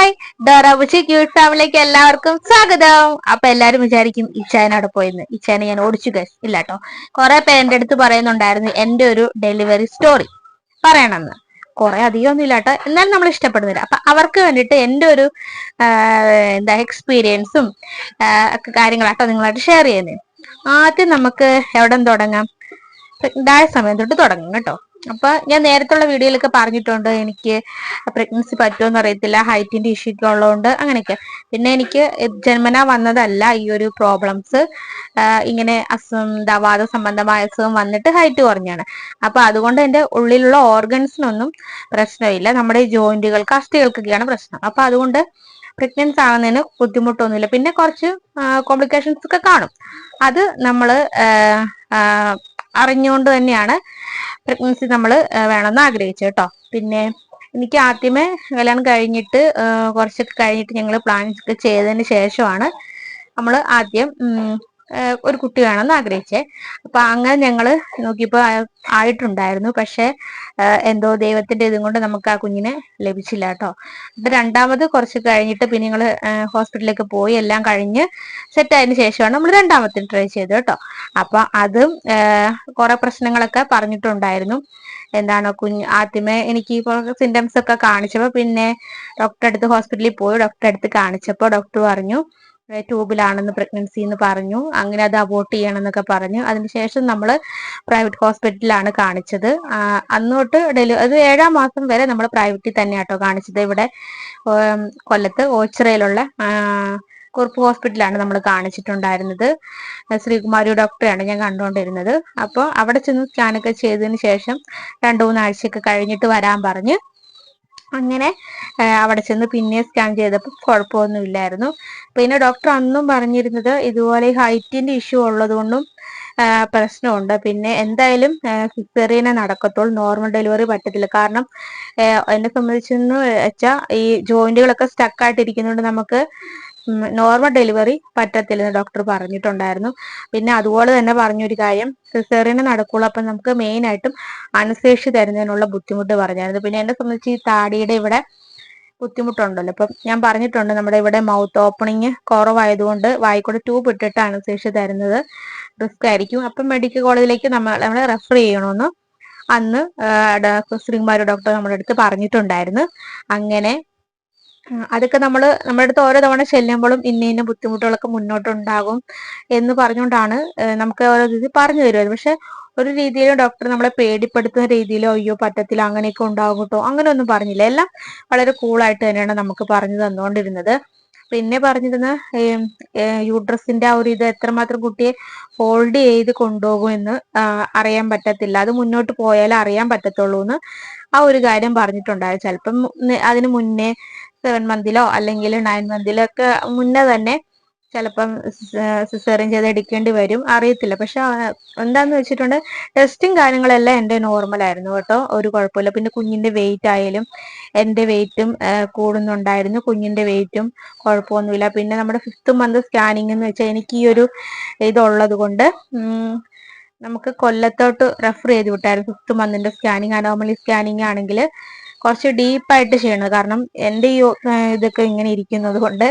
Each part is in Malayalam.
ഹായ്. ഡോറാബുച്ചി ക്യൂട്ട് ഫാമിലിക്ക് എല്ലാവർക്കും സ്വാഗതം. അപ്പൊ എല്ലാരും വിചാരിക്കും ഇച്ചായൻ അവിടെ പോയെന്ന്. ഇച്ചായനെ ഞാൻ ഓടിച്ചു ഗസ് ഇല്ല കേട്ടോ കുറെ പേരുടെ അടുത്ത് പറയുന്നുണ്ടായിരുന്നു എന്റെ ഒരു ഡെലിവറി സ്റ്റോറി പറയണമെന്ന്. കുറെ അധികമൊന്നും ഇല്ല കേട്ടോ എന്നാലും നമ്മൾ ഇഷ്ടപ്പെടുന്നില്ല. അപ്പൊ അവർക്ക് വേണ്ടിയിട്ട് എന്റെ ഒരു എന്താ എക്സ്പീരിയൻസും ഒക്കെ കാര്യങ്ങളാട്ടോ നിങ്ങളായിട്ട് ഷെയർ ചെയ്യുന്നത് ആദ്യം നമുക്ക് എവിടെ തുടങ്ങാം? ഇതായ സമയം തൊട്ട് തുടങ്ങും കേട്ടോ. അപ്പൊ ഞാൻ നേരത്തുള്ള വീഡിയോയിലൊക്കെ പറഞ്ഞിട്ടുണ്ട് എനിക്ക് പ്രഗ്നൻസി പറ്റുമെന്ന് അറിയത്തില്ല ഹൈറ്റിന്റെ ഇഷ്യൂ ഒക്കെ ഉള്ളതുകൊണ്ട് അങ്ങനെയൊക്കെ. പിന്നെ എനിക്ക് ജന്മന വന്നതല്ല ഈ ഒരു പ്രോബ്ലംസ് ഇങ്ങനെ ദവാദ സംബന്ധമായ അസുഖം വന്നിട്ട് ഹൈറ്റ് കുറഞ്ഞാണ്. അപ്പൊ അതുകൊണ്ട് എന്റെ ഉള്ളിലുള്ള ഓർഗൻസിനൊന്നും പ്രശ്നമില്ല. നമ്മുടെ ജോയിന്റുകൾക്ക് അസ്ഥികൾക്കൊക്കെയാണ് പ്രശ്നം. അപ്പൊ അതുകൊണ്ട് പ്രഗ്നൻസ് ആവുന്നതിന് ബുദ്ധിമുട്ടൊന്നുമില്ല. പിന്നെ കുറച്ച് കോംപ്ലിക്കേഷൻസ് ഒക്കെ കാണും. അത് നമ്മൾ അറിഞ്ഞുകൊണ്ട് തന്നെയാണ് പ്രഗ്നൻസി നമ്മൾ വേണമെന്ന് ആഗ്രഹിച്ചത് കേട്ടോ. പിന്നെ എനിക്ക് ആദ്യമേ കല്യാണം കഴിഞ്ഞിട്ട് കുറച്ചൊക്കെ കഴിഞ്ഞിട്ട് ഞങ്ങൾ പ്ലാൻ ചെയ്തതിന് ശേഷമാണ് നമ്മൾ ആദ്യം ഒരു കുട്ടി വേണമെന്ന് ആഗ്രഹിച്ചേ. അപ്പൊ അങ്ങനെ ഞങ്ങൾ നോക്കിയപ്പോൾ ആയിട്ടുണ്ടായിരുന്നു. പക്ഷെ എന്തോ ദൈവത്തിന്റെ ഇതും കൊണ്ട് നമുക്ക് ആ കുഞ്ഞിനെ ലഭിച്ചില്ല കേട്ടോ. അപ്പൊ രണ്ടാമത് കുറച്ച് കഴിഞ്ഞിട്ട് പിന്നെ ഞങ്ങൾ ഹോസ്പിറ്റലിലേക്ക് പോയി. എല്ലാം കഴിഞ്ഞ് സെറ്റ് ആയതിനു ശേഷമാണ് നമ്മൾ രണ്ടാമത്തെ ട്രൈ ചെയ്തത് കേട്ടോ. അപ്പൊ അതും കുറെ പ്രശ്നങ്ങളൊക്കെ പറഞ്ഞിട്ടുണ്ടായിരുന്നു. എന്താണ് കുഞ്ഞ് ആദ്യമേ എനിക്ക് സിംറ്റംസ് ഒക്കെ കാണിച്ചപ്പോൾ പിന്നെ ഡോക്ടറെ അടുത്ത് ഹോസ്പിറ്റലിൽ പോയി ഡോക്ടറെ അടുത്ത് കാണിച്ചപ്പോൾ ഡോക്ടർ പറഞ്ഞു ട്യൂബിലാണെന്ന് പ്രഗ്നൻസി എന്ന് പറഞ്ഞു. അങ്ങനെ അത് അബോർട്ട് ചെയ്യണം എന്നൊക്കെ പറഞ്ഞു അതിനുശേഷം നമ്മൾ പ്രൈവറ്റ് ഹോസ്പിറ്റലിലാണ് കാണിച്ചത്. അന്നോട്ട് ഡെലി അത് ഏഴാം മാസം വരെ നമ്മൾ പ്രൈവറ്റിൽ തന്നെ ആട്ടോ കാണിച്ചത്. ഇവിടെ കൊല്ലത്ത് ഓച്ചിറയിലുള്ള കുറുപ്പ് ഹോസ്പിറ്റലാണ് നമ്മൾ കാണിച്ചിട്ടുണ്ടായിരുന്നത്. ശ്രീകുമാരി ഡോക്ടറെയാണ് ഞാൻ കണ്ടുകൊണ്ടിരുന്നത്. അപ്പോൾ അവിടെ ചെന്ന് സ്കാനൊക്കെ ചെയ്തതിന് ശേഷം രണ്ടു മൂന്നാഴ്ചയൊക്കെ കഴിഞ്ഞിട്ട് വരാൻ പറഞ്ഞ് അങ്ങനെ അവിടെ ചെന്ന് പിന്നെ സ്കാൻ ചെയ്തപ്പോൾ കുഴപ്പമൊന്നുമില്ലായിരുന്നു. പിന്നെ ഡോക്ടർ അന്നും പറഞ്ഞിരുന്നത് ഇതുപോലെ ഹൈറ്റിന്റെ ഇഷ്യൂ ഉള്ളതുകൊണ്ടും പ്രശ്നമുണ്ട്. പിന്നെ എന്തായാലും സിസേറിയനെ നടക്കത്തുള്ളൂ. നോർമൽ ഡെലിവറി പറ്റത്തില്ല. കാരണം എന്നെ സംബന്ധിച്ചെന്ന് വെച്ചാൽ ഈ ജോയിന്റുകളൊക്കെ സ്റ്റക്കായിട്ടിരിക്കുന്നതുകൊണ്ട് നമുക്ക് നോർമൽ ഡെലിവറി പറ്റത്തില്ലെന്ന് ഡോക്ടർ പറഞ്ഞിട്ടുണ്ടായിരുന്നു. പിന്നെ അതുപോലെ തന്നെ പറഞ്ഞൊരു കാര്യം സിസേറിന് നടക്കുള്ളൂ. അപ്പം നമുക്ക് മെയിൻ ആയിട്ടും അനുശേഷി തരുന്നതിനുള്ള ബുദ്ധിമുട്ട് പറഞ്ഞായിരുന്നു. പിന്നെ എന്നെ സംബന്ധിച്ച് ഈ താടിയുടെ ഇവിടെ ബുദ്ധിമുട്ടുണ്ടല്ലോ. ഇപ്പം ഞാൻ പറഞ്ഞിട്ടുണ്ട് നമ്മുടെ ഇവിടെ മൗത്ത് ഓപ്പണിങ് കുറവായതുകൊണ്ട് വായിക്കൂടെ ട്യൂബ് ഇട്ടിട്ട് അനുശേഷി തരുന്നത് റിസ്ക് ആയിരിക്കും. അപ്പം മെഡിക്കൽ കോളേജിലേക്ക് നമ്മൾ നമ്മളെ റെഫർ ചെയ്യണമെന്ന് അന്ന് ശ്രീകുമാരി ഡോക്ടർ നമ്മുടെ അടുത്ത് പറഞ്ഞിട്ടുണ്ടായിരുന്നു. അങ്ങനെ അതൊക്കെ നമ്മൾ നമ്മുടെ അടുത്ത് ഓരോ തവണ ചെല്ലുമ്പോഴും ഇന്ന ഇന്ന ബുദ്ധിമുട്ടുകളൊക്കെ മുന്നോട്ടുണ്ടാകും എന്ന് പറഞ്ഞുകൊണ്ടാണ് നമുക്ക് ഓരോ രീതി പറഞ്ഞു തരുമായിരുന്നു പക്ഷെ ഒരു രീതിയിലും ഡോക്ടർ നമ്മളെ പേടിപ്പെടുത്തുന്ന രീതിയിലോ അയ്യോ പറ്റത്തില്ല അങ്ങനെയൊക്കെ ഉണ്ടാകും കേട്ടോ അങ്ങനെയൊന്നും പറഞ്ഞില്ല. എല്ലാം വളരെ കൂളായിട്ട് തന്നെയാണ് നമുക്ക് പറഞ്ഞു തന്നുകൊണ്ടിരുന്നത്. പിന്നെ പറഞ്ഞിരുന്ന യൂട്രസിന്റെ ആ ഒരു ഇത് എത്രമാത്രം കുട്ടിയെ ഹോൾഡ് ചെയ്ത് കൊണ്ടുപോകും എന്ന് അറിയാൻ പറ്റത്തില്ല. അത് മുന്നോട്ട് പോയാലേ അറിയാൻ പറ്റത്തുള്ളൂ എന്ന് ആ ഒരു കാര്യം പറഞ്ഞിട്ടുണ്ടായിരുന്നു. ചിലപ്പം അതിന് മുന്നേ സെവൻ മന്തിലോ അല്ലെങ്കിൽ നയൻ മന്തിലോ ഒക്കെ മുന്നേ തന്നെ ചിലപ്പം സിസേറിയൻ ചെയ്ത് എടുക്കേണ്ടി വരും. അറിയത്തില്ല. പക്ഷെ എന്താന്ന് വെച്ചിട്ടുണ്ട് ടെസ്റ്റും കാര്യങ്ങളെല്ലാം എന്റെ നോർമൽ ആയിരുന്നു കേട്ടോ. ഒരു കുഴപ്പമില്ല. പിന്നെ കുഞ്ഞിന്റെ വെയിറ്റ് ആയാലും എന്റെ വെയിറ്റും കൂടുന്നുണ്ടായിരുന്നു. കുഞ്ഞിന്റെ വെയിറ്റും കുഴപ്പമൊന്നുമില്ല. പിന്നെ നമ്മുടെ ഫിഫ്ത്ത് മന്ത് സ്കാനിങ് എന്ന് വെച്ചാൽ എനിക്ക് ഈ ഒരു ഇതുള്ളത് കൊണ്ട് നമുക്ക് കൊല്ലത്തോട്ട് റെഫർ ചെയ്ത് വിട്ടായിരുന്നു. ഫിഫ്ത്ത് മന്തിന്റെ സ്കാനിങ് അനോമലി സ്കാനിങ് ആണെങ്കിൽ കുറച്ച് ഡീപ്പായിട്ട് ചെയ്യണത്. കാരണം എന്റെ ഈ ഇതൊക്കെ ഇങ്ങനെ ഇരിക്കുന്നത് കൊണ്ട്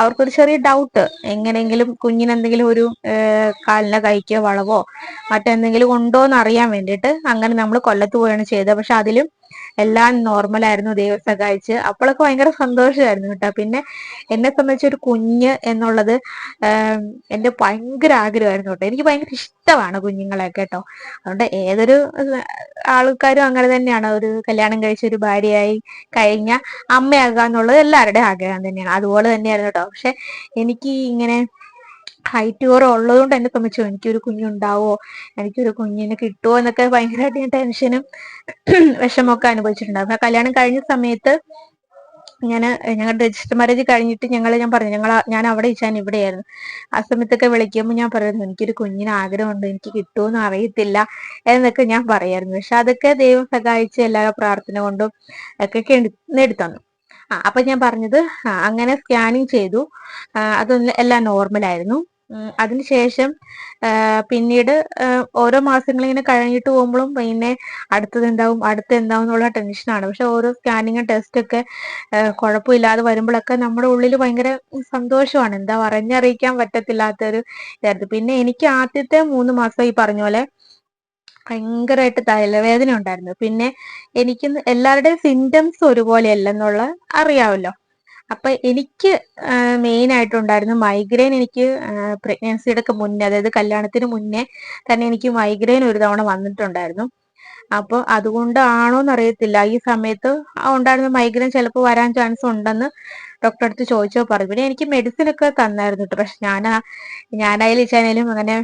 അവർക്കൊരു ചെറിയ ഡൗട്ട് എങ്ങനെയെങ്കിലും കുഞ്ഞിന് എന്തെങ്കിലും ഒരു കാലിനെ കൈക്കോ വളവോ മറ്റെന്തെങ്കിലും ഉണ്ടോ എന്ന് അറിയാൻ വേണ്ടിയിട്ട് അങ്ങനെ നമ്മൾ കൊല്ലത്ത് പോയാണ് ചെയ്തത്. പക്ഷെ അതിലും എല്ലാം നോർമൽ ആയിരുന്നു ദൈവം സഹായിച്ച്. അപ്പോഴൊക്കെ ഭയങ്കര സന്തോഷമായിരുന്നു കേട്ടോ. പിന്നെ എന്നെ സംബന്ധിച്ച് ഒരു കുഞ്ഞ് എന്നുള്ളത് എന്റെ ഭയങ്കര ആഗ്രഹമായിരുന്നു കേട്ടോ. എനിക്ക് ഭയങ്കര ഇഷ്ടമാണ് കുഞ്ഞുങ്ങളെ കേട്ടോ. അതുകൊണ്ട് ഏതൊരു ആൾക്കാരും അങ്ങനെ തന്നെയാണ്. ഒരു കല്യാണം കഴിച്ച ഒരു ഭാര്യയായി കഴിഞ്ഞ അമ്മയാകുക എന്നുള്ളത് എല്ലാവരുടെയും ആഗ്രഹം തന്നെയാണ്. അതുപോലെ തന്നെയായിരുന്നു കേട്ടോ. പക്ഷെ എനിക്ക് ഇങ്ങനെ ഹൈറ്റ് കുറവ് ഉള്ളതുകൊണ്ട് എന്നെ സംബന്ധിച്ചു എനിക്കൊരു കുഞ്ഞുണ്ടാവോ? എനിക്കൊരു കുഞ്ഞിനെ കിട്ടുമോ എന്നൊക്കെ ഭയങ്കരമായിട്ട് ഞാൻ ടെൻഷനും വിഷമമൊക്കെ അനുഭവിച്ചിട്ടുണ്ടായിരുന്നു. കല്യാണം കഴിഞ്ഞ സമയത്ത് ഞാൻ ഞങ്ങളുടെ രജിസ്റ്റർ മാരേജ് കഴിഞ്ഞിട്ട് ഞങ്ങൾ ഞാൻ പറഞ്ഞു ഞങ്ങൾ ഞാൻ അവിടെ ഇച്ചാൻ ഇവിടെയായിരുന്നു. ആ സമയത്തൊക്കെ വിളിക്കുമ്പോൾ ഞാൻ പറയുന്നു എനിക്കൊരു കുഞ്ഞിന് ആഗ്രഹമുണ്ട് എനിക്ക് കിട്ടുമെന്ന് അറിയത്തില്ല എന്നൊക്കെ ഞാൻ പറയായിരുന്നു. പക്ഷെ അതൊക്കെ ദൈവം സഹായിച്ച് എല്ലാ പ്രാർത്ഥന കൊണ്ടും ഒക്കെ നേടിത്തന്നു. ആ അപ്പൊ ഞാൻ പറഞ്ഞത് അങ്ങനെ സ്കാനിങ് ചെയ്തു. അതൊന്നും എല്ലാം നോർമൽ ആയിരുന്നു. അതിനുശേഷം പിന്നീട് ഓരോ മാസങ്ങൾ ഇങ്ങനെ കഴിഞ്ഞിട്ട് പോകുമ്പോഴും പിന്നെ അടുത്തത് എന്താവും അടുത്ത എന്താവും എന്നുള്ള ടെൻഷനാണ് പക്ഷെ ഓരോ സ്കാനിങ്ങും ടെസ്റ്റ് ഒക്കെ കുഴപ്പമില്ലാതെ വരുമ്പോഴൊക്കെ നമ്മുടെ ഉള്ളിൽ ഭയങ്കര സന്തോഷമാണ്. എന്താ പറഞ്ഞറിയിക്കാൻ പറ്റത്തില്ലാത്തൊരു ഇതായിരുന്നു. പിന്നെ എനിക്ക് ആദ്യത്തെ മൂന്ന് മാസം ഈ പറഞ്ഞ പോലെ ഭയങ്കരമായിട്ട് തലവേദന ഉണ്ടായിരുന്നു. പിന്നെ എനിക്ക് എല്ലാവരുടെയും സിംറ്റംസ് ഒരുപോലെയല്ലെന്നുള്ള അറിയാമല്ലോ. അപ്പൊ എനിക്ക് മെയിൻ ആയിട്ടുണ്ടായിരുന്നു മൈഗ്രെയിൻ എനിക്ക് പ്രഗ്നൻസിയുടെ മുന്നേ അതായത് കല്യാണത്തിന് മുന്നേ തന്നെ എനിക്ക് മൈഗ്രെയിൻ ഒരു തവണ വന്നിട്ടുണ്ടായിരുന്നു. അപ്പോൾ അതുകൊണ്ടാണോ അറിയത്തില്ല ഈ സമയത്ത് ഉണ്ടായിരുന്ന മൈഗ്രെയിൻ ചിലപ്പോൾ വരാൻ ചാൻസ് ഉണ്ടെന്ന് ഡോക്ടറെ അടുത്ത് ചോദിച്ചോ പറഞ്ഞു. പിന്നെ എനിക്ക് മെഡിസിൻ ഒക്കെ തന്നായിരുന്നു കേട്ടോ പക്ഷെ ഞാൻ ഞാനായാലും ചാനലും അങ്ങനെ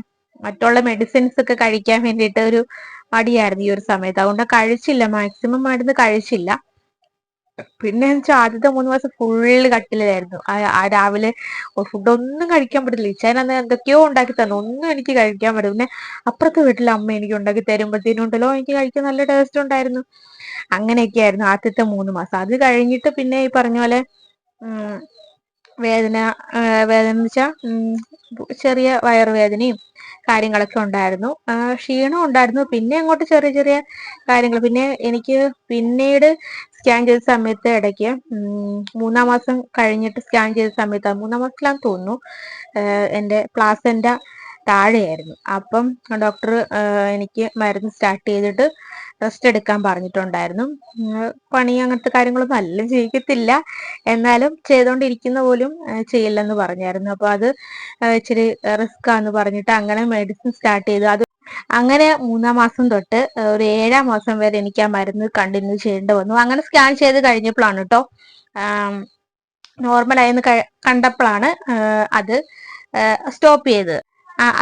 മറ്റുള്ള മെഡിസിൻസ് ഒക്കെ കഴിക്കാൻ വേണ്ടിയിട്ട് ഒരു മടിയായിരുന്നു ഈ ഒരു സമയത്ത്. അതുകൊണ്ട് കഴിച്ചില്ല. മാക്സിമം മരുന്ന് കഴിച്ചില്ല. പിന്നെ വെച്ചാൽ ആദ്യത്തെ മൂന്ന് മാസം ഫുള്ള് കട്ടിലായിരുന്നു രാവിലെ ഫുഡ് ഒന്നും കഴിക്കാൻ പറ്റില്ല ഇച്ചാൻ അന്ന് എന്തൊക്കെയോ ഉണ്ടാക്കി തന്നു. ഒന്നും എനിക്ക് കഴിക്കാൻ പറ്റും പിന്നെ അപ്പുറത്തെ വീട്ടിൽ അമ്മ എനിക്ക് ഉണ്ടാക്കി തരുമ്പോഴത്തേനും ഉണ്ടല്ലോ എനിക്ക് കഴിക്കാൻ നല്ല ടേസ്റ്റ് ഉണ്ടായിരുന്നു. അങ്ങനെയൊക്കെ ആയിരുന്നു ആദ്യത്തെ മൂന്ന് മാസം. അത് കഴിഞ്ഞിട്ട് പിന്നെ ഈ പറഞ്ഞ പോലെ വേദന വേദന എന്ന് വെച്ചാൽ ചെറിയ വയറുവേദനയും കാര്യങ്ങളൊക്കെ ഉണ്ടായിരുന്നു. ക്ഷീണം ഉണ്ടായിരുന്നു. പിന്നെ അങ്ങോട്ട് ചെറിയ ചെറിയ കാര്യങ്ങൾ. പിന്നെ എനിക്ക് പിന്നീട് സ്കാൻ ചെയ്ത സമയത്ത് ഇടയ്ക്ക് മൂന്നാം മാസം കഴിഞ്ഞിട്ട് സ്കാൻ ചെയ്ത സമയത്ത് മൂന്നാം മാസത്തിലാന്ന് തോന്നുന്നു എന്റെ പ്ലാസന്റ താഴെയായിരുന്നു. അപ്പം ഡോക്ടർ എനിക്ക് മരുന്ന് സ്റ്റാർട്ട് ചെയ്തിട്ട് റെസ്റ്റ് എടുക്കാൻ പറഞ്ഞിട്ടുണ്ടായിരുന്നു. പണി അങ്ങനത്തെ കാര്യങ്ങളൊന്നും അല്ല ചെയ്യിക്കത്തില്ല. എന്നാലും ചെയ്തുകൊണ്ടിരിക്കുന്ന പോലും ചെയ്യില്ലെന്ന് പറഞ്ഞായിരുന്നു. അപ്പൊ അത് ഇച്ചിരി റിസ്ക് ആന്ന് പറഞ്ഞിട്ട് അങ്ങനെ മെഡിസിൻ സ്റ്റാർട്ട് ചെയ്തു. അത് അങ്ങനെ മൂന്നാം മാസം തൊട്ട് ഒരു ഏഴാം മാസം വരെ എനിക്ക് ആ മരുന്ന് കണ്ടിന്യൂ ചെയ്യേണ്ടി വന്നു. അങ്ങനെ സ്കാൻ ചെയ്ത് കഴിഞ്ഞപ്പോഴാണ് കേട്ടോ നോർമൽ ആയെന്ന് കണ്ടപ്പോഴാണ് അത് സ്റ്റോപ്പ് ചെയ്തത്.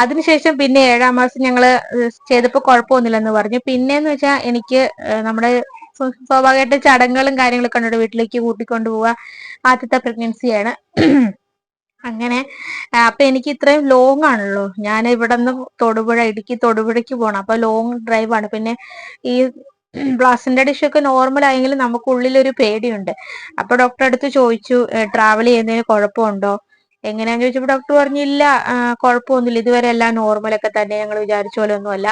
അതിനുശേഷം പിന്നെ ഏഴാം മാസം ഞങ്ങൾ ചെയ്തപ്പോൾ കുഴപ്പമൊന്നുമില്ലെന്ന് പറഞ്ഞു. പിന്നെന്ന് വെച്ചാൽ എനിക്ക് നമ്മുടെ സ്വാഭാവികമായിട്ട് ചടങ്ങുകളും കാര്യങ്ങളൊക്കെ ഉണ്ട്. വീട്ടിലേക്ക് കൂട്ടിക്കൊണ്ടു പോവുക ആദ്യത്തെ പ്രഗ്നൻസിയാണ്. അങ്ങനെ അപ്പൊ എനിക്ക് ഇത്രയും ലോങ് ആണല്ലോ. ഞാൻ ഇവിടെ നിന്ന് തൊടുപുഴ ഇടുക്കി തൊടുപുഴയ്ക്ക് പോകണം അപ്പൊ ലോങ് ഡ്രൈവ് ആണ്. പിന്നെ ഈ ബ്ലാസിന്റെ ഡിഷൊക്കെ നോർമൽ ആയെങ്കിലും നമുക്ക് ഒരു പേടിയുണ്ട്. അപ്പൊ ഡോക്ടറെ അടുത്ത് ചോദിച്ചു ട്രാവൽ ചെയ്യുന്നതിന് കുഴപ്പമുണ്ടോ? എങ്ങനെയാന്ന് ചോദിച്ചപ്പോൾ ഡോക്ടർ പറഞ്ഞില്ല. കുഴപ്പമൊന്നുമില്ല ഇതുവരെ എല്ലാം നോർമലൊക്കെ തന്നെ ഞങ്ങൾ വിചാരിച്ച പോലെ ഒന്നുമല്ല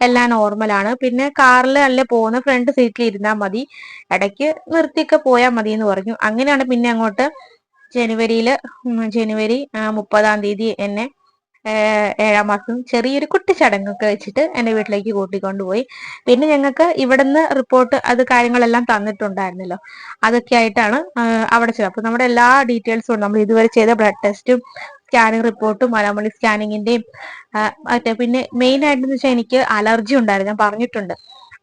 എല്ലാം നോർമലാണ് പിന്നെ കാറിൽ അല്ല പോകുന്ന ഫ്രണ്ട് സീറ്റിൽ ഇരുന്നാൽ മതി. ഇടയ്ക്ക് നിർത്തിയൊക്കെ പോയാൽ മതി എന്ന് പറഞ്ഞു. അങ്ങനെയാണ് പിന്നെ അങ്ങോട്ട് ജനുവരിയിൽ ജനുവരി മുപ്പതാം തീയതി എന്നെ ഏഴാം മാസം ചെറിയൊരു കുട്ടി ചടങ്ങൊക്കെ വെച്ചിട്ട് എന്റെ വീട്ടിലേക്ക് കൂട്ടിക്കൊണ്ടുപോയി. പിന്നെ ഞങ്ങൾക്ക് ഇവിടുന്ന് റിപ്പോർട്ട് അത് കാര്യങ്ങളെല്ലാം തന്നിട്ടുണ്ടായിരുന്നല്ലോ. അതൊക്കെ ആയിട്ടാണ് അവിടെ ചെയ്തത്. അപ്പൊ നമ്മുടെ എല്ലാ ഡീറ്റെയിൽസും നമ്മൾ ഇതുവരെ ചെയ്ത ബ്ലഡ് ടെസ്റ്റും സ്കാനിങ് റിപ്പോർട്ടും മലമണി സ്കാനിങ്ങിന്റെയും മറ്റേ പിന്നെ മെയിൻ ആയിട്ടെന്ന് വെച്ചാൽ എനിക്ക് അലർജി ഉണ്ടായിരുന്നു. ഞാൻ പറഞ്ഞിട്ടുണ്ട്.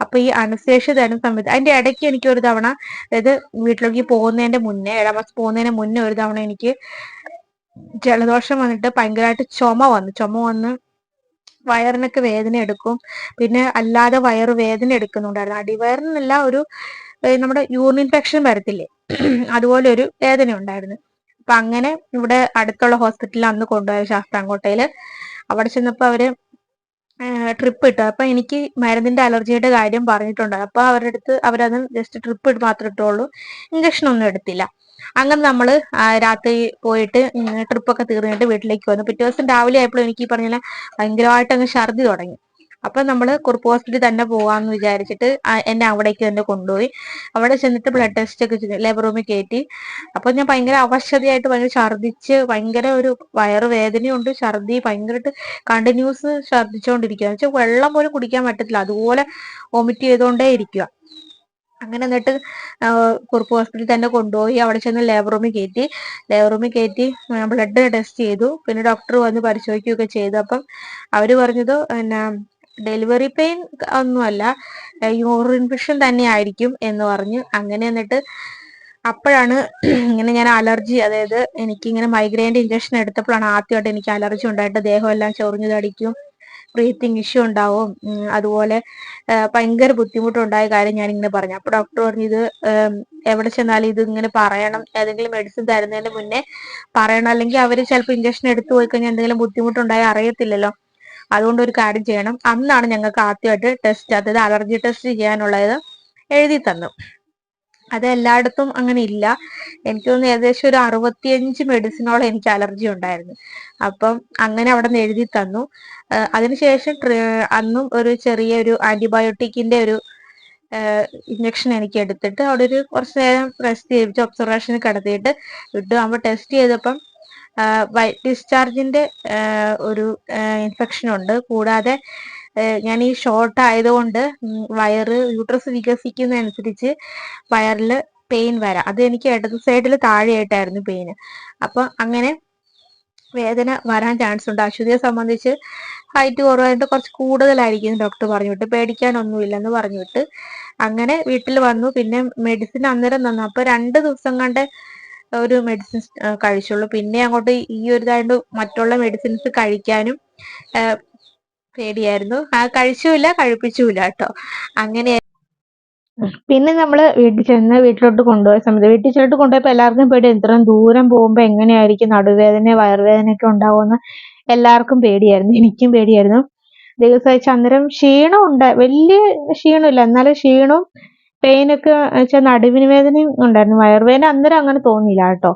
അപ്പൊ ഈ അനസ്തേഷ്യ തരുന്ന സമയത്ത് അതിന്റെ ഇടയ്ക്ക് എനിക്ക് ഒരു തവണ അതായത് വീട്ടിലേക്ക് പോകുന്നതിന്റെ മുന്നേ ഏഴാം മാസം പോകുന്നതിന് മുന്നേ ഒരു തവണ എനിക്ക് ജലദോഷം വന്നിട്ട് ഭയങ്കരമായിട്ട് ചുമ വന്നു. ചുമ വന്ന് വയറിനൊക്കെ വേദന എടുക്കും. പിന്നെ അല്ലാതെ വയറ് വേദന എടുക്കുന്നുണ്ടായിരുന്നു. അടിവയറിനല്ല ഒരു നമ്മുടെ യൂറിൻ ഇൻഫെക്ഷൻ വരത്തില്ലേ? അതുപോലെ ഒരു വേദന ഉണ്ടായിരുന്നു. അപ്പൊ അങ്ങനെ ഇവിടെ അടുത്തുള്ള ഹോസ്പിറ്റലിൽ അന്ന് കൊണ്ടുപോയ ശാസ്താംകോട്ടയിൽ അവിടെ ചെന്നപ്പോ അവർ ട്രിപ്പ് ഇട്ടു. അപ്പൊ എനിക്ക് മരുന്നിന്റെ അലർജിയുടെ കാര്യം പറഞ്ഞിട്ടുണ്ട്. അപ്പൊ അവരുടെ അടുത്ത് അവരത് ജസ്റ്റ് ട്രിപ്പ് മാത്രം ഇട്ടുള്ളൂ ഇഞ്ചക്ഷൻ ഒന്നും എടുത്തില്ല. അങ്ങനെ നമ്മൾ രാത്രി പോയിട്ട് ട്രിപ്പൊക്കെ തീർന്നിട്ട് വീട്ടിലേക്ക് വന്നു. പിറ്റേ ദിവസം രാവിലെ ആയപ്പോഴും എനിക്ക് ഈ ഭയങ്കരമായിട്ട് അങ്ങ് ഛർദി തുടങ്ങി. അപ്പൊ നമ്മൾ കുറുപ്പ് ഹോസ്പിറ്റലിൽ തന്നെ പോകാന്ന് വിചാരിച്ചിട്ട് എന്നെ അവിടേക്ക് തന്നെ കൊണ്ടുപോയി. അവിടെ ചെന്നിട്ട് ബ്ലഡ് ടെസ്റ്റ് ഒക്കെ ലേബർ റൂമിൽ കയറ്റി. അപ്പൊ ഞാൻ ഭയങ്കര അവശതയായിട്ട് ഭയങ്കര ഛർദിച്ച് ഭയങ്കര ഒരു വയറ് വേദനയുണ്ട് ഛർദി ഭയങ്കരമായിട്ട് കണ്ടിന്യൂസ് ഛർദിച്ചുകൊണ്ടിരിക്കുക വെച്ചാൽ വെള്ളം പോലും കുടിക്കാൻ പറ്റത്തില്ല. അതുപോലെ വോമിറ്റ് ചെയ്തുകൊണ്ടേ ഇരിക്കുക അങ്ങനെ എന്നിട്ട് കുറുപ്പ് ഹോസ്പിറ്റലിൽ തന്നെ കൊണ്ടുപോയി. അവിടെ ചെന്ന് ലേബർ റൂമിൽ കയറ്റി ലേബർ റൂമിൽ കയറ്റി ബ്ലഡ് ടെസ്റ്റ് ചെയ്തു. പിന്നെ ഡോക്ടർ വന്ന് പരിശോധിക്കുകയൊക്കെ ചെയ്തു. അപ്പം അവർ പറഞ്ഞത് പിന്നെ ഡെലിവറി പെയിൻ ഒന്നുമല്ല യൂറിൻ ഇൻഫെക്ഷൻ തന്നെ ആയിരിക്കും എന്ന് പറഞ്ഞു. അങ്ങനെ എന്നിട്ട് അപ്പോഴാണ് ഇങ്ങനെ ഞാൻ അലർജി അതായത് എനിക്കിങ്ങനെ മൈഗ്രെയിന്റെ ഇഞ്ചക്ഷൻ എടുത്തപ്പോഴാണ് ആദ്യമായിട്ട് എനിക്ക് അലർജി ഉണ്ടായിട്ട് ദേഹമെല്ലാം ചൊറിഞ്ഞു തടിക്കും. ബ്രീത്തിങ് ഇഷ്യൂ ഉണ്ടാവും. അതുപോലെ ഭയങ്കര ബുദ്ധിമുട്ടുണ്ടായ കാര്യം ഞാൻ ഇങ്ങനെ പറഞ്ഞു. അപ്പൊ ഡോക്ടർ പറഞ്ഞു ഇത് എവിടെ ചെന്നാലും ഇത് ഇങ്ങനെ പറയണം. ഏതെങ്കിലും മെഡിസിൻ തരുന്നതിന് മുന്നേ പറയണം. അല്ലെങ്കിൽ അവർ ചിലപ്പോൾ ഇഞ്ചക്ഷൻ എടുത്തു പോയി കഴിഞ്ഞാൽ എന്തെങ്കിലും ബുദ്ധിമുട്ടുണ്ടായാൽ അറിയത്തില്ലല്ലോ. അതുകൊണ്ട് ഒരു കാര്യം ചെയ്യണം. അന്നാണ് ഞങ്ങൾക്ക് ആദ്യമായിട്ട് ടെസ്റ്റ് അതായത് അലർജി ടെസ്റ്റ് ചെയ്യാനുള്ളത് എഴുതി തന്നു. അത് എല്ലായിടത്തും അങ്ങനെ ഇല്ല. എനിക്ക് തോന്നുന്നു ഏകദേശം ഒരു അറുപത്തിയഞ്ച് മെഡിസിനോളം എനിക്ക് അലർജി ഉണ്ടായിരുന്നു. അപ്പം അങ്ങനെ അവിടെ നിന്ന് എഴുതി തന്നു. അതിനുശേഷം ശേഷം അന്നും ഒരു ചെറിയൊരു ആന്റിബയോട്ടിക്കിന്റെ ഒരു ഇഞ്ചക്ഷൻ എനിക്ക് എടുത്തിട്ട് അവിടെ ഒരു കുറച്ച് നേരം റെസ്റ്റ് ചെയ്യിപ്പിച്ച് ഒബ്സർവേഷന് കിടത്തിയിട്ട് വിട്ടു. ടെസ്റ്റ് ചെയ്തപ്പം വൈറ്റ് ഡിസ്ചാർജിന്റെ ഒരു ഇൻഫെക്ഷൻ ഉണ്ട്. കൂടാതെ ഞാൻ ഈ ഷോർട്ട് ആയതുകൊണ്ട് വയറ് യൂട്രസ് വികസിക്കുന്നതനുസരിച്ച് വയറിൽ പെയിൻ വരാം. അത് എനിക്ക് ഇടത് സൈഡിൽ താഴെയായിട്ടായിരുന്നു പെയിന് അപ്പൊ അങ്ങനെ വേദന വരാൻ ചാൻസ് ഉണ്ട്. അശ്വതിയെ സംബന്ധിച്ച് ഹൈറ്റ് കുറവായിട്ട് കുറച്ച് കൂടുതലായിരിക്കും ഡോക്ടർ പറഞ്ഞു വിട്ട് പേടിക്കാനൊന്നുമില്ലെന്ന് പറഞ്ഞു വിട്ട് അങ്ങനെ വീട്ടിൽ വന്നു. പിന്നെ മെഡിസിൻ അന്നേരം തന്നു. അപ്പൊ രണ്ട് ദിവസം കണ്ട് ഒരു മെഡിസിൻ കഴിച്ചുള്ളൂ. പിന്നെ അങ്ങോട്ട് ഈ ഒരു ഇതായത് മറ്റുള്ള മെഡിസിൻസ് കഴിക്കാനും പേടിയായിരുന്നു. ആ കഴിച്ചുമില്ല കഴിപ്പിച്ചുമില്ല കേട്ടോ. അങ്ങനെ പിന്നെ നമ്മൾ വീട്ടിൽ ചെന്ന് വീട്ടിലോട്ട് കൊണ്ടുപോയ സമയത്ത് വീട്ടിൽ ചെന്നിട്ട് കൊണ്ടുപോയപ്പോ എല്ലാവർക്കും പേടി. ഇത്രയും ദൂരം പോകുമ്പോ എങ്ങനെയായിരിക്കും നടുവേദന വയറുവേദനയൊക്കെ ഉണ്ടാവുമെന്ന് എല്ലാവർക്കും പേടിയായിരുന്നു. എനിക്കും പേടിയായിരുന്നു. ദിവസം അന്നേരം ക്ഷീണം ഉണ്ട് വലിയ ക്ഷീണമില്ല. എന്നാലും ക്ഷീണവും പെയിനൊക്കെ വെച്ചാൽ നടുവിന് വേദനയും ഉണ്ടായിരുന്നു. വയറുവേദന അന്നേരം അങ്ങനെ തോന്നിയില്ല കേട്ടോ.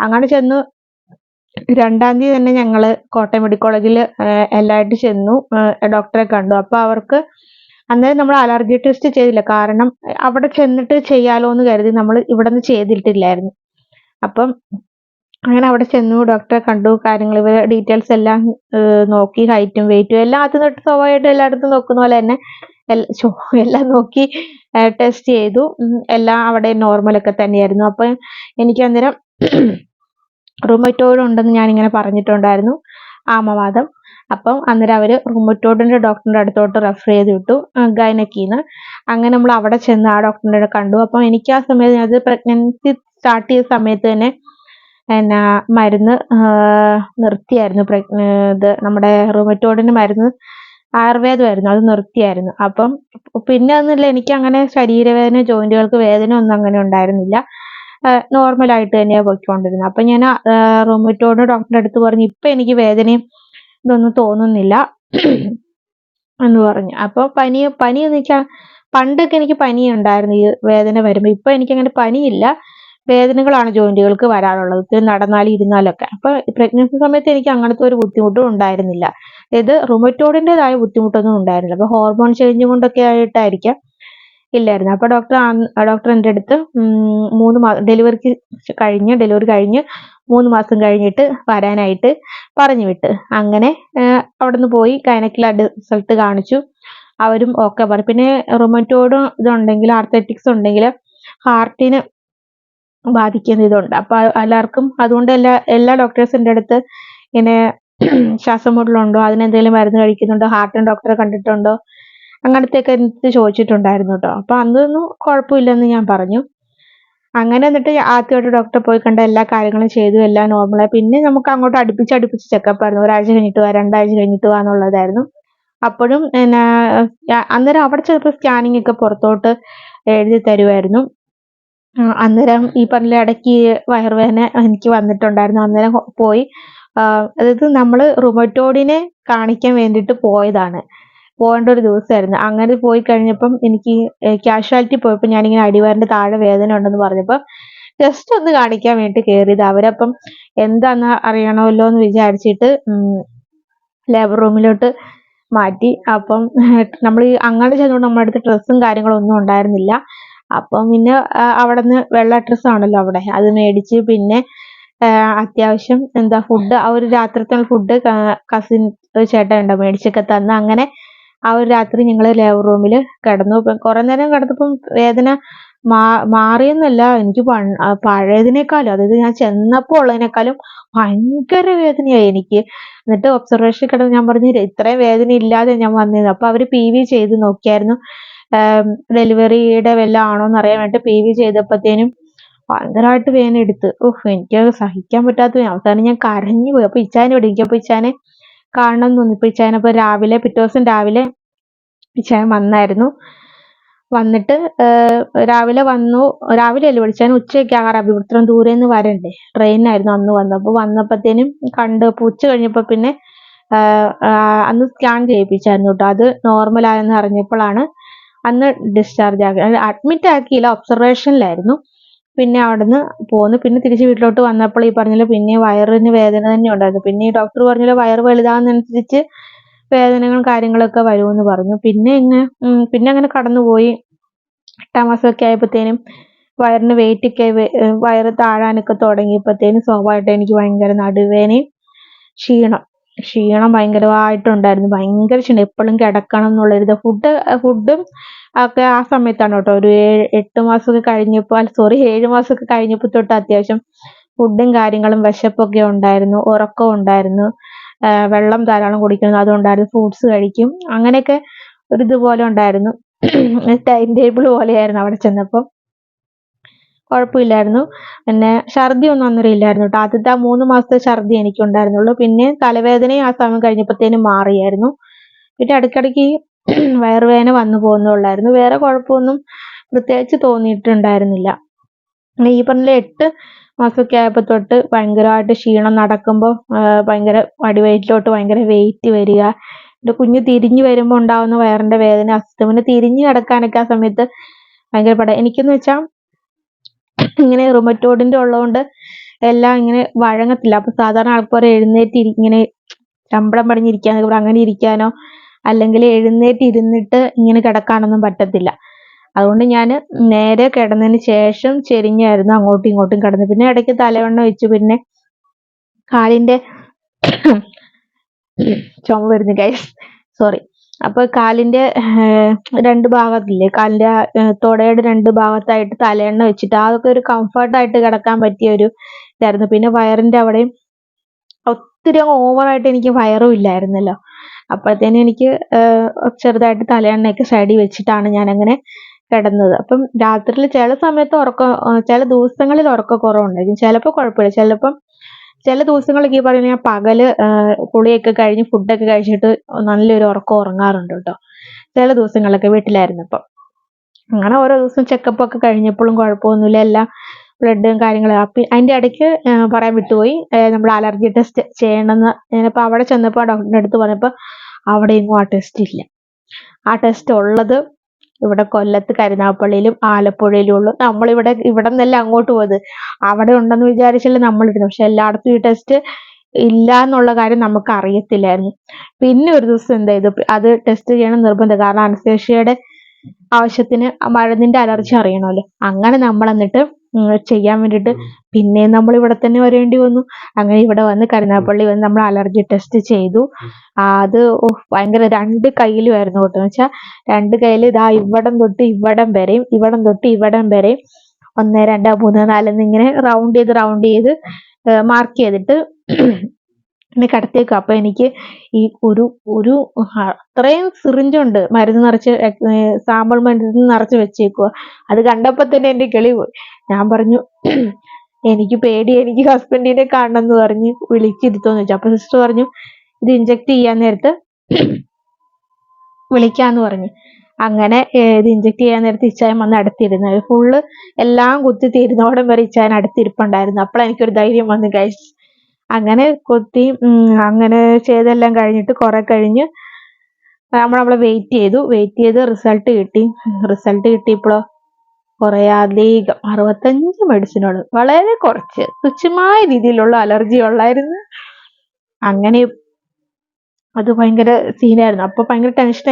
അങ്ങനെ ചെന്ന്. രണ്ടാം തീയതി തന്നെ ഞങ്ങൾ കോട്ടയം മെഡിക്കൽ കോളേജിൽ എല്ലായിട്ട് ചെന്നു. ഡോക്ടറെ കണ്ടു. അപ്പൊ അവർക്ക് അന്നേരം നമ്മൾ അലർജി ടെസ്റ്റ് ചെയ്തില്ല. കാരണം അവിടെ ചെന്നിട്ട് ചെയ്യാലോ എന്ന് കരുതി നമ്മൾ ഇവിടെ നിന്ന് ചെയ്തിട്ടില്ലായിരുന്നു. അപ്പം അങ്ങനെ അവിടെ ചെന്നു ഡോക്ടറെ കണ്ടു കാര്യങ്ങൾ ഇവരെ ഡീറ്റെയിൽസ് എല്ലാം നോക്കി ഹൈറ്റും വെയിറ്റും എല്ലാം അത് തൊട്ട് സ്വാഭാവികമായിട്ട് എല്ലായിടത്തും നോക്കുന്ന പോലെ തന്നെ എല്ലാം നോക്കി ടെസ്റ്റ് ചെയ്തു. എല്ലാം അവിടെ നോർമൽ ഒക്കെ തന്നെയായിരുന്നു. അപ്പം എനിക്ക് അന്നേരം റുമറ്റോയിഡ് ഉണ്ടെന്ന് ഞാൻ ഇങ്ങനെ പറഞ്ഞിട്ടുണ്ടായിരുന്നു. ആമവാദം. അപ്പം അന്നേരം അവർ റുമറ്റോയിഡിന്റെ ഡോക്ടറിന്റെ അടുത്തോട്ട് റെഫർ ചെയ്ത് വിട്ടു ഗൈനക്കീന്ന്. അങ്ങനെ നമ്മൾ അവിടെ ചെന്ന് ആ ഡോക്ടറിന്റെ കണ്ടു. അപ്പം എനിക്ക് ആ സമയത്ത് അത് പ്രഗ്നൻസി സ്റ്റാർട്ട് ചെയ്ത സമയത്ത് തന്നെ എന്നാ മരുന്ന് നിർത്തിയായിരുന്നു. പ്രഗ് ഇത് നമ്മുടെ റുമറ്റോയിഡിന് മരുന്ന് ആയുർവേദമായിരുന്നു അത് നിർത്തിയായിരുന്നു. അപ്പം പിന്നെ ഒന്നുമില്ല എനിക്ക് അങ്ങനെ ശരീരവേദന ജോയിന്റുകൾക്ക് വേദന ഒന്നും അങ്ങനെ ഉണ്ടായിരുന്നില്ല. നോർമലായിട്ട് തന്നെയാണ് പോയിക്കൊണ്ടിരുന്നത്. അപ്പം ഞാൻ റൊമറ്റോയിഡ് ഡോക്ടറിന്റെ അടുത്ത് പറഞ്ഞു ഇപ്പം എനിക്ക് വേദനയും ഇതൊന്നും തോന്നുന്നില്ല എന്ന് പറഞ്ഞു. അപ്പോൾ പനി പനി എന്ന് വെച്ചാൽ പണ്ടൊക്കെ എനിക്ക് പനി ഉണ്ടായിരുന്നു ഈ വേദന വരുമ്പോൾ ഇപ്പം എനിക്കങ്ങനെ പനിയില്ല. വേദനകളാണ് ജോയിന്റുകൾക്ക് വരാറുള്ളത്. ഇത്തിരി നടന്നാലും ഇരുന്നാലൊക്കെ അപ്പൊ പ്രഗ്നൻസി സമയത്ത് എനിക്ക് അങ്ങനത്തെ ഒരു ബുദ്ധിമുട്ടും ഉണ്ടായിരുന്നില്ല. ഇത് റുമറ്റോഡിന്റെതായ ബുദ്ധിമുട്ടൊന്നും ഉണ്ടായിരുന്നില്ല. അപ്പൊ ഹോർമോൺ ചേഞ്ച് കൊണ്ടൊക്കെ ആയിട്ടായിരിക്കാം ഇല്ലായിരുന്നു. അപ്പൊ ഡോക്ടർ ഡോക്ടർ എന്റെ അടുത്ത് മൂന്ന് ഡെലിവറിക്ക് കഴിഞ്ഞ് ഡെലിവറി കഴിഞ്ഞ് മൂന്ന് മാസം കഴിഞ്ഞിട്ട് വരാനായിട്ട് പറഞ്ഞു വിട്ട് അങ്ങനെ അവിടെ നിന്ന് പോയി കൈനക്കിൽ റിസൾട്ട് കാണിച്ചു. അവരും ഓക്കെ പറഞ്ഞു. പിന്നെ റൊമാറ്റോയിഡ് ഇതുണ്ടെങ്കിൽ ആർത്തറ്റിക്സ് ഉണ്ടെങ്കിൽ ഹാർട്ടിന് ബാധിക്കുന്ന ഇതുണ്ട്. അപ്പൊ എല്ലാവർക്കും അതുകൊണ്ട് എല്ലാ എല്ലാ ഡോക്ടേഴ്സിന്റെ അടുത്ത് ഇങ്ങനെ ശ്വാസം മുട്ടലുണ്ടോ അതിനെന്തെങ്കിലും മരുന്ന് കഴിക്കുന്നുണ്ടോ ഹാർട്ടിന് ഡോക്ടറെ കണ്ടിട്ടുണ്ടോ അങ്ങനത്തെ ഒക്കെ എനിക്ക് ചോദിച്ചിട്ടുണ്ടായിരുന്നു കേട്ടോ. അപ്പൊ അന്നൊന്നും കുഴപ്പമില്ലെന്ന് ഞാൻ പറഞ്ഞു. അങ്ങനെ എന്നിട്ട് ആദ്യമായിട്ട് ഡോക്ടറെ പോയി കണ്ട എല്ലാ കാര്യങ്ങളും ചെയ്തു എല്ലാം നോർമലായി പിന്നെ നമുക്ക് അങ്ങോട്ട് അടുപ്പിച്ച് അടുപ്പിച്ച് ചെക്കപ്പ് ആയിരുന്നു. ഒരാഴ്ച കഴിഞ്ഞിട്ട് വാ രണ്ടാഴ്ച കഴിഞ്ഞിട്ട് വാ എന്നുള്ളതായിരുന്നു. അപ്പോഴും എന്നാ അന്നേരം അവിടെ ചിലപ്പോൾ സ്കാനിങ് ഒക്കെ പുറത്തോട്ട് എഴുതി തരുമായിരുന്നു അന്നേരം ഈ പറഞ്ഞ ഇടയ്ക്ക് വയറുവേദന എനിക്ക് വന്നിട്ടുണ്ടായിരുന്നു. അന്നേരം പോയി. അതായത് നമ്മൾ റുമറ്റോഡിനെ കാണിക്കാൻ വേണ്ടിയിട്ട് പോയതാണ്. പോകേണ്ട ഒരു ദിവസമായിരുന്നു. അങ്ങനെ പോയി കഴിഞ്ഞപ്പം എനിക്ക് കാഷ്വാലിറ്റി പോയപ്പോൾ ഞാനിങ്ങനെ അടിവാരിന്റെ താഴെ വേദന ഉണ്ടെന്ന് പറഞ്ഞപ്പോൾ ജസ്റ്റ് ഒന്ന് കാണിക്കാൻ വേണ്ടി കയറിയത് അവരപ്പം എന്താന്ന് അറിയണമല്ലോ എന്ന് വിചാരിച്ചിട്ട് ലേബർ റൂമിലോട്ട് മാറ്റി. അപ്പം നമ്മൾ അങ്ങനെ ചെന്നുകൊണ്ട് നമ്മുടെ അടുത്ത് ഡ്രസ്സും കാര്യങ്ങളും ഒന്നും ഉണ്ടായിരുന്നില്ല. അപ്പം പിന്നെ അവിടെ നിന്ന് വെള്ള ഡ്രസ്സ് ആണല്ലോ അവിടെ. അത് മേടിച്ച് പിന്നെ അത്യാവശ്യം എന്താ ഫുഡ് ആ ഒരു രാത്രിത്തെ ഫുഡ് കസിൻ ചേട്ടൻ ഉണ്ടോ മേടിച്ചൊക്കെ തന്ന്. അങ്ങനെ ആ ഒരു രാത്രി ഞങ്ങൾ ലേബർ റൂമിൽ കിടന്നു. കുറെ നേരം കിടന്നപ്പം വേദന മാ മാറിയെന്നല്ല എനിക്ക് പഴയതിനേക്കാളും അതായത് ഞാൻ ചെന്നപ്പോൾ ഉള്ളതിനേക്കാളും ഭയങ്കര വേദനയായി എനിക്ക്. എന്നിട്ട് ഒബ്സർവേഷൻ കിടന്ന് ഞാൻ പറഞ്ഞു ഇത്രയും വേദന ഇല്ലാതെ ഞാൻ വന്നിരുന്നു അപ്പൊ അവർ പി വി ചെയ്ത് നോക്കിയായിരുന്നു. ഡെലിവറിയുടെ വല്ല ആണോന്ന് അറിയാൻ വേണ്ടി പി വി ചെയ്തപ്പോഴത്തേനും ഭയങ്കരമായിട്ട് വേദന എടുത്ത്. ഓഹ് എനിക്ക് സഹിക്കാൻ പറ്റാത്ത അവസാനം ഞാൻ കരഞ്ഞു പോയി അപ്പൊ ഇച്ചാനെ വിളിക്കും ഇച്ചാനെ കാണണം എന്ന് തോന്നി. ഇപ്പൊ ഇച്ചാനെ അപ്പൊ രാവിലെ പിറ്റേ ദിവസം രാവിലെ ഇച്ചായൻ വന്നായിരുന്നു. വന്നിട്ട് രാവിലെ വന്നു. രാവിലെ അല്ലേ വിളിച്ചാൻ ഉച്ചയൊക്കെ ആകാറായി. ഇത്രയും ദൂരെ നിന്ന് വരണ്ടേ? ട്രെയിനായിരുന്നു അന്ന് വന്നത്. അപ്പൊ വന്നപ്പോഴത്തേനും കണ്ട് അപ്പൊ ഉച്ച കഴിഞ്ഞപ്പോ പിന്നെ അന്ന് സ്കാൻ ചെയ്യിപ്പിച്ചായിരുന്നു കേട്ടോ. അത് നോർമൽ ആയെന്ന് അറിഞ്ഞപ്പോഴാണ് അന്ന് ഡിസ്ചാർജ് ആക്കി. അഡ്മിറ്റ് ആക്കിയില്ല ഒബ്സർവേഷനിലായിരുന്നു പിന്നെ അവിടുന്ന് പോന്നു. പിന്നെ തിരിച്ച് വീട്ടിലോട്ട് വന്നപ്പോൾ ഈ പറഞ്ഞല്ലോ പിന്നെ വയറിന് വേദന തന്നെ ഉണ്ടായിരുന്നു. പിന്നെ ഈ ഡോക്ടർ പറഞ്ഞല്ലോ വയറ് വലുതാകുന്നതനുസരിച്ച് വേദനകളും കാര്യങ്ങളൊക്കെ വരുമെന്ന് പറഞ്ഞു. പിന്നെ ഇങ്ങനെ പിന്നെ അങ്ങനെ കടന്നുപോയി. എട്ടാം മാസമൊക്കെ ആയപ്പോഴത്തേനും വയറിന് വെയിറ്റൊക്കെ വയറ് താഴാനൊക്കെ തുടങ്ങിയപ്പോഴത്തേനും സ്വാഭാവികമായിട്ട് എനിക്ക് ഭയങ്കര നടുവേദനയും ക്ഷീണം. ക്ഷീണം ഭയങ്കരമായിട്ടുണ്ടായിരുന്നു. ഭയങ്കര ക്ഷീണം. എപ്പോഴും കിടക്കണം എന്നുള്ളൊരിത്. ഫുഡ് ഫുഡും ഒക്കെ ആ സമയത്താണ് കേട്ടോ. ഒരു ഏഴ് എട്ട് മാസമൊക്കെ കഴിഞ്ഞപ്പോൾ സോറി ഏഴ് മാസമൊക്കെ കഴിഞ്ഞപ്പോൾ തൊട്ട് അത്യാവശ്യം ഫുഡും കാര്യങ്ങളും വിശപ്പൊക്കെ ഉണ്ടായിരുന്നു. ഉറക്കം ഉണ്ടായിരുന്നു. വെള്ളം ധാരാളം കുടിക്കണം. അതുണ്ടായിരുന്നു. ഫ്രൂട്ട്സ് കഴിക്കും. അങ്ങനെയൊക്കെ ഒരു ഇതുപോലെ ഉണ്ടായിരുന്നു. ടൈം ടേബിൾ പോലെയായിരുന്നു അവിടെ ചെന്നപ്പോൾ. കുഴപ്പമില്ലായിരുന്നു. പിന്നെ ഛർദി ഒന്നും അന്നേരം ഇല്ലായിരുന്നു കേട്ടോ. ആദ്യത്തെ ആ മൂന്ന് മാസത്തെ ഛർദി എനിക്ക് ഉണ്ടായിരുന്നുള്ളൂ പിന്നെ തലവേദനയും ആ സമയം കഴിഞ്ഞപ്പോഴത്തേനും മാറിയായിരുന്നു. പിന്നെ ഇടയ്ക്കിടയ്ക്ക് വയറുവേദന വന്നു പോകുന്നുള്ളായിരുന്നു. വേറെ കുഴപ്പമൊന്നും പ്രത്യേകിച്ച് തോന്നിയിട്ടുണ്ടായിരുന്നില്ല. ഈ പറഞ്ഞ എട്ട് മാസമൊക്കെ ആയപ്പോൾ തൊട്ട് ഭയങ്കരമായിട്ട് ക്ഷീണം നടക്കുമ്പോൾ ഭയങ്കര അടിവയറ്റിലോട്ട് ഭയങ്കര വെയിറ്റ് വരിക. എന്റെ കുഞ്ഞ് തിരിഞ്ഞു വരുമ്പോൾ ഉണ്ടാകുന്ന വയറിന്റെ വേദന അസ്തമിന് തിരിഞ്ഞു കിടക്കാനൊക്കെ ആ സമയത്ത് ഭയങ്കര പടം. എനിക്കെന്ന് വെച്ചാൽ ഇങ്ങനെ റുമറ്റോഡിന്റെ ഉള്ളതുകൊണ്ട് എല്ലാം ഇങ്ങനെ വഴങ്ങത്തില്ല. അപ്പൊ സാധാരണ ആൾക്കാർ എഴുന്നേറ്റ് ഇങ്ങനെ ചമ്പളം പടിഞ്ഞിരിക്കാനൊക്കെ അങ്ങനെ ഇരിക്കാനോ? അല്ലെങ്കിൽ എഴുന്നേറ്റ് ഇരുന്നിട്ട് ഇങ്ങനെ കിടക്കാനൊന്നും പറ്റത്തില്ല. അതുകൊണ്ട് ഞാൻ നേരെ കിടന്നതിന് ശേഷം ചെരിഞ്ഞായിരുന്നു അങ്ങോട്ടും ഇങ്ങോട്ടും കിടന്നത് പിന്നെ ഇടയ്ക്ക് തലവെണ്ണ വെച്ചു പിന്നെ കാലിന്റെ ചുമ വരുന്നു ഗൈസ് സോറി അപ്പോൾ കാലിന്റെ രണ്ട് ഭാഗത്തില്ലേ? കാലിന്റെ തുടയുടെ രണ്ട് ഭാഗത്തായിട്ട് തലയെണ്ണ വെച്ചിട്ട് അതൊക്കെ ഒരു കംഫർട്ടായിട്ട് കിടക്കാൻ പറ്റിയ ഒരു ഇതായിരുന്നു. പിന്നെ വയറിന്റെ അവിടെയും ഒത്തിരി ഓവറായിട്ട് എനിക്ക് വയറും ഇല്ലായിരുന്നല്ലോ. അപ്പോഴത്തേനും എനിക്ക് ചെറുതായിട്ട് തലയെണ്ണയൊക്കെ സൈഡിൽ വെച്ചിട്ടാണ് ഞാൻ അങ്ങനെ കിടന്നത്. അപ്പം രാത്രിയിൽ ചില സമയത്ത് ഉറക്കം ചില ദിവസങ്ങളിൽ ഉറക്കക്കുറവുണ്ടായിരിക്കും ചിലപ്പോൾ കുഴപ്പമില്ല. ചിലപ്പം ചില ദിവസങ്ങളൊക്കെ പറയുന്ന ഞാൻ പകൽ കുളിയൊക്കെ കഴിഞ്ഞ് ഫുഡൊക്കെ കഴിച്ചിട്ട് നല്ലൊരു ഉറക്കം ഉറങ്ങാറുണ്ട് കേട്ടോ. ചില ദിവസങ്ങളൊക്കെ വീട്ടിലായിരുന്നപ്പം. അങ്ങനെ ഓരോ ദിവസം ചെക്കപ്പ് ഒക്കെ കഴിഞ്ഞപ്പോഴും കുഴപ്പമൊന്നുമില്ല. എല്ലാം ബ്ലഡും കാര്യങ്ങളും. അപ്പം അതിന്റെ ഇടയ്ക്ക് പറയാൻ വിട്ടുപോയി. നമ്മൾ അലർജി ടെസ്റ്റ് ചെയ്യണമെന്ന്. ഞാനിപ്പോൾ അവിടെ ചെന്നപ്പോൾ ഡോക്ടറിന്റെ അടുത്ത് പറഞ്ഞപ്പോൾ അവിടെയെങ്ങും ആ ടെസ്റ്റ് ഇല്ല. ആ ടെസ്റ്റ് ഉള്ളത് ഇവിടെ കൊല്ലത്ത് കരുനാഗപ്പള്ളിയിലും ആലപ്പുഴയിലും ഉള്ളു. നമ്മളിവിടെ ഇവിടെ നിന്നല്ല അങ്ങോട്ട് പോയത്. അവിടെ ഉണ്ടെന്ന് വിചാരിച്ചല്ലേ നമ്മളിരുന്നു പക്ഷെ എല്ലായിടത്തും ഈ ടെസ്റ്റ് ഇല്ല എന്നുള്ള കാര്യം നമുക്ക് അറിയത്തില്ലായിരുന്നു. പിന്നെ ഒരു ദിവസം എന്താ ഇത് അത് ടെസ്റ്റ് ചെയ്യണം നിർബന്ധം. കാരണം അനസ്തേഷ്യയുടെ ആവശ്യത്തിന് മരുന്നിന്റെ അലർജി അറിയണമല്ലോ. അങ്ങനെ നമ്മൾ എന്നിട്ട് ചെയ്യാൻ വേണ്ടിട്ട് പിന്നെ നമ്മൾ ഇവിടെ തന്നെ വരേണ്ടി വന്നു. അങ്ങനെ ഇവിടെ വന്ന് കരുനാഗപ്പള്ളി വന്ന് നമ്മൾ അലർജി ടെസ്റ്റ് ചെയ്തു. അത് ഭയങ്കര രണ്ട് കയ്യിലുമായിരുന്നു കേട്ടോ. എന്ന് വെച്ചാൽ രണ്ട് കയ്യിൽ ഇതാ ഇവിടം തൊട്ട് ഇവിടം വരെയും ഇവിടം തൊട്ട് ഇവിടം വരെയും ഒന്ന് രണ്ട് മൂന്ന് നാല് എന്നിങ്ങനെ റൗണ്ട് ചെയ്ത് റൗണ്ട് ചെയ്ത് മാർക്ക് ചെയ്തിട്ട് എന്നെ കടത്തിയേക്കും. അപ്പൊ എനിക്ക് ഈ ഒരു ഒരു അത്രയും സിറിഞ്ചുണ്ട്. മരുന്ന് നിറച്ച് സാമ്പിൾ മരുന്ന് നിറച്ച് വെച്ചേക്കുക അത് കണ്ടപ്പോൾ തന്നെ എന്റെ കിളി പോയി. ഞാൻ പറഞ്ഞു എനിക്ക് പേടി എനിക്ക് ഹസ്ബൻഡിനെ കാണണം പറഞ്ഞ് വിളിച്ചിരുത്തോന്ന് വെച്ചു അപ്പൊ സിസ്റ്റർ പറഞ്ഞു ഇത് ഇഞ്ചക്ട് ചെയ്യാൻ നേരത്ത് വിളിക്കാന്ന് പറഞ്ഞു. അങ്ങനെ ഇത് ഇഞ്ചക്ട് ചെയ്യാൻ നേരത്ത് ഇച്ചായൻ വന്ന് അടുത്തിരുന്നു. ഫുള്ള് എല്ലാം കുത്തി തീരുന്നോടം വരെ ഇച്ചായൻ അടുത്തിരിപ്പുണ്ടായിരുന്നു. അപ്പോൾ എനിക്കൊരു ധൈര്യം വന്നു കഴിച്ചു അങ്ങനെ കൊത്തി അങ്ങനെ ചെയ്തെല്ലാം കഴിഞ്ഞിട്ട് കുറെ കഴിഞ്ഞ് നമ്മൾ നമ്മൾ വെയിറ്റ് ചെയ്തു. വെയിറ്റ് ചെയ്ത് റിസൾട്ട് കിട്ടി. റിസൾട്ട് കിട്ടിയപ്പോഴോ കുറേ അധികം അറുപത്തഞ്ച് മെഡിസിനോട് വളരെ കുറച്ച്. തുച്ഛമായ രീതിയിലുള്ള അലർജി ഉള്ളായിരുന്നു. അങ്ങനെ അത് ഭയങ്കര സീനായിരുന്നു അപ്പോൾ ഭയങ്കര ടെൻഷൻ